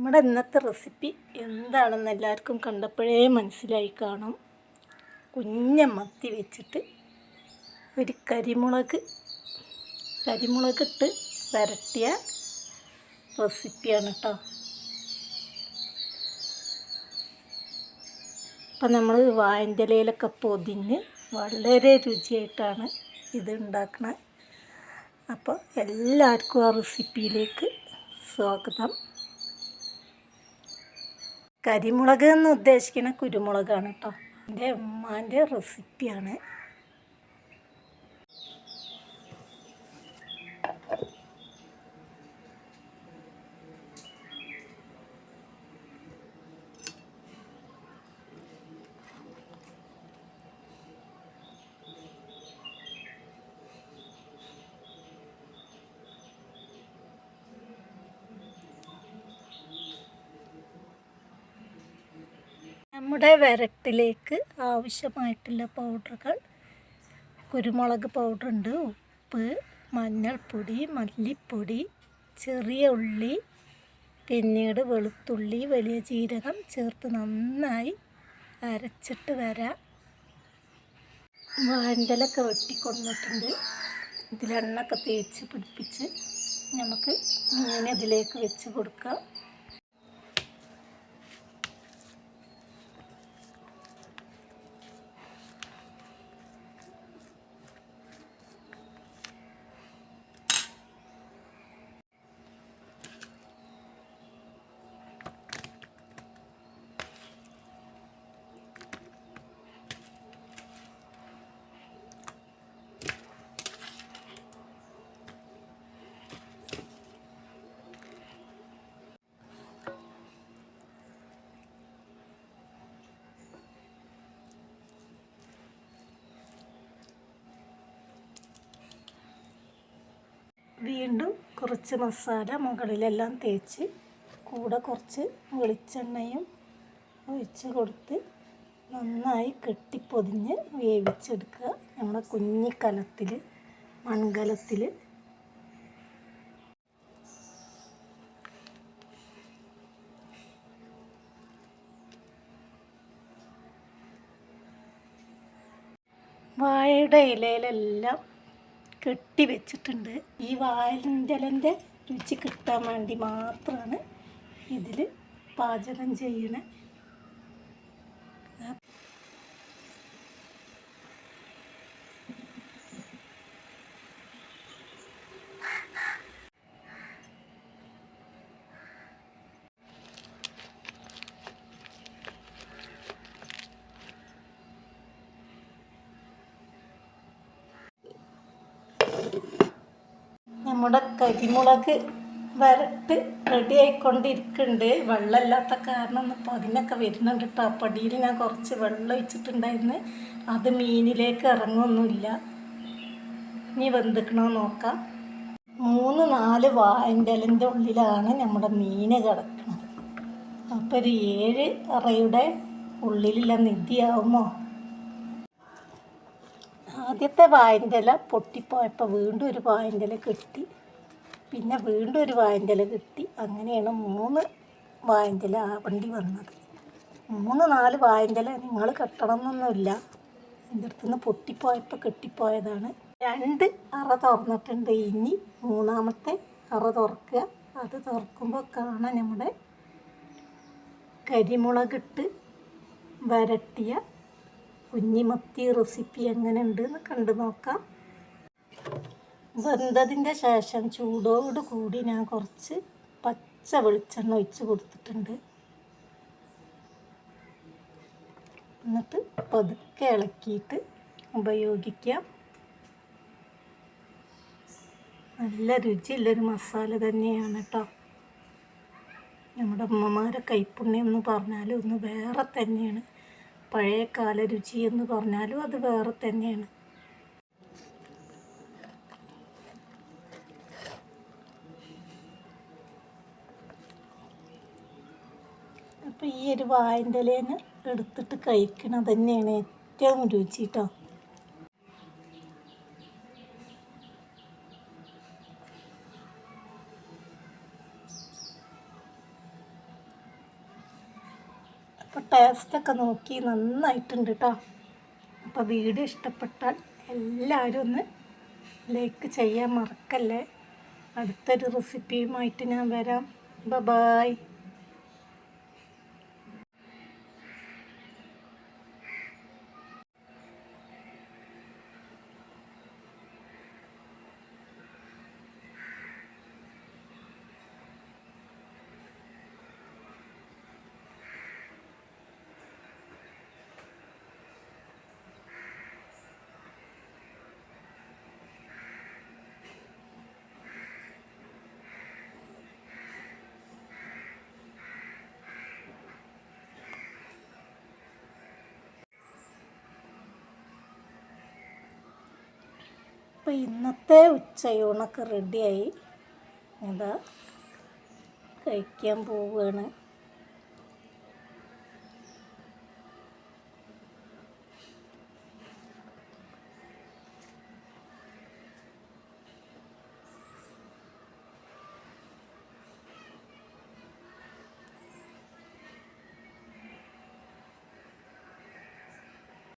നമ്മുടെ ഇന്നത്തെ റെസിപ്പി എന്താണെന്ന് എല്ലാവർക്കും കണ്ടപ്പോഴേ മനസ്സിലായി കാണും. കുഞ്ഞ മത്തി വെച്ചിട്ട് ഒരു കരിമുളക് കരിമുളക് ഇട്ട് വരട്ടിയ റെസിപ്പിയാണ് കേട്ടോ അപ്പം നമ്മൾ ഇലയിലൊക്കെ പൊതിഞ്ഞ് വളരെ രുചിയായിട്ടാണ് ഇത് ഉണ്ടാക്കുന്നത് അപ്പോൾ എല്ലാവർക്കും ആ റെസിപ്പിയിലേക്ക് സ്വാഗതം. കരിമുളക് എന്ന് ഉദ്ദേശിക്കുന്ന കുരുമുളകാണ് കേട്ടോ. എന്റെ ഉമ്മാന്റെ റെസിപ്പിയാണ് നമ്മുടെ വരട്ടിലേക്ക് ആവശ്യമായിട്ടുള്ള പൗഡറുകൾ കുരുമുളക് പൗഡർ ഉണ്ട് ഉപ്പ് മഞ്ഞൾപ്പൊടി മല്ലിപ്പൊടി ചെറിയ ഉള്ളി പിന്നീട് വെളുത്തുള്ളി വലിയ ജീരകം ചേർത്ത് നന്നായി അരച്ചിട്ട് വരാം. വാഴലൊക്കെ വെട്ടിക്കൊണ്ടിട്ടുണ്ട് ഇതിലെണ്ണൊക്കെ തേച്ച് പിടിപ്പിച്ച് നമുക്ക് ഇങ്ങനെ ഇതിലേക്ക് വെച്ച് കൊടുക്കാം. വീണ്ടും കുറച്ച് മസാല മുകളിലെല്ലാം തേച്ച് കൂടെ കുറച്ച് വെളിച്ചെണ്ണയും ഒഴിച്ച് കൊടുത്ത് നന്നായി കെട്ടിപ്പൊതിഞ്ഞ് വേവിച്ചെടുക്കുക. നമ്മുടെ കുഞ്ഞിക്കലത്തിൽ മൺകലത്തിൽ വാഴയുടെ ഇലയിലെല്ലാം കെട്ടി വെച്ചിട്ടുണ്ട് ഈ വാലിന്റെ രുചി കിട്ടാൻ വേണ്ടി മാത്രമാണ് ഇതിൽ പാചകം ചെയ്യണേ. നമ്മുടെ കരിമുളക് വരട്ട് റെഡി ആയിക്കൊണ്ടിരിക്കുന്നുണ്ട്. വെള്ളമില്ലാത്ത കാരണം ഇപ്പോൾ അതിനൊക്കെ വരുന്നുണ്ട് കേട്ടോ പടിയിൽ ഞാൻ കുറച്ച് വെള്ളം ഒഴിച്ചിട്ടുണ്ടായിരുന്നു. അത് മീനിലേക്ക് ഇറങ്ങുമൊന്നുമില്ല ഇനി വെന്തിക്കണോ നോക്കാം. മൂന്ന് നാല് ഇലന്റെ ഉള്ളിലാണ് നമ്മുടെ മീൻ കിടക്കുന്നത്. അപ്പോൾ ഒരു ഏഴ് അറയുടെ ഉള്ളിലുള്ള നിധിയാവുമോ? ആദ്യത്തെ വായന്റെ ഇല പൊട്ടിപ്പോയപ്പോൾ വീണ്ടും ഒരു വായന്റെ ഇല കിട്ടി. പിന്നെ വീണ്ടും ഒരു വായന്റെ ഇല കിട്ടി. അങ്ങനെയാണ് മൂന്ന് വായന്റെ ഇല ആവണ്ടി വന്നത്. മൂന്ന് നാല് വായന്റെ ഇല നിങ്ങൾ കെട്ടണം എന്നൊന്നുമില്ല എന്റെ അടുത്തുനിന്ന് പൊട്ടിപ്പോയപ്പോൾ കെട്ടിപ്പോയതാണ്. രണ്ട് അറ തുറന്നിട്ടുണ്ട്. ഇനി മൂന്നാമത്തെ അറ തുറക്കുക. അത് തുറക്കുമ്പോൾ കാണാൻ നമ്മുടെ കരിമുളകിട്ട് വരട്ടിയ കുഞ്ഞിമത്തി റെസിപ്പി എങ്ങനെ ഉണ്ടെന്ന് കണ്ടു നോക്കാം. വെന്തതിന്റെ ശേഷം ചൂടോട് കൂടി ഞാൻ കുറച്ച് പച്ച വെളിച്ചെണ്ണ ഒഴിച്ച് കൊടുത്തിട്ടുണ്ട്. എന്നിട്ട് പതുക്കെ ഇളക്കിയിട്ട് ഉപയോഗിക്കാം. നല്ല രുചിയുള്ളൊരു മസാല തന്നെയാണ് കേട്ടോ. നമ്മുടെ അമ്മമാരെ കൈപ്പുണ്യം എന്ന് പറഞ്ഞാലും ഒന്ന് വേറെ തന്നെയാണ്. പഴയ കാല രുചി എന്ന് പറഞ്ഞാലും അത് വേറെ തന്നെയാണ്. അപ്പോൾ ഈ ഒരു വായന്റെ എടുത്തിട്ട് കഴിക്കണത് തന്നെയാണ് ഏറ്റവും രുചി കേട്ടോ അപ്പോൾ ടേസ്റ്റൊക്കെ നോക്കി നന്നായിട്ടുണ്ട് കേട്ടോ അപ്പോൾ വീഡിയോ ഇഷ്ടപ്പെട്ടാൽ എല്ലാവരും ഒന്ന് ലൈക്ക് ചെയ്യാൻ മറക്കല്ലേ. അടുത്തൊരു റെസിപ്പിയുമായിട്ട് ഞാൻ വരാം. ബ ബായ് അപ്പോൾ ഇന്നത്തെ ഉച്ചയൂണൊക്കെ റെഡിയായി അതാ കഴിക്കാൻ പോവുകയാണ്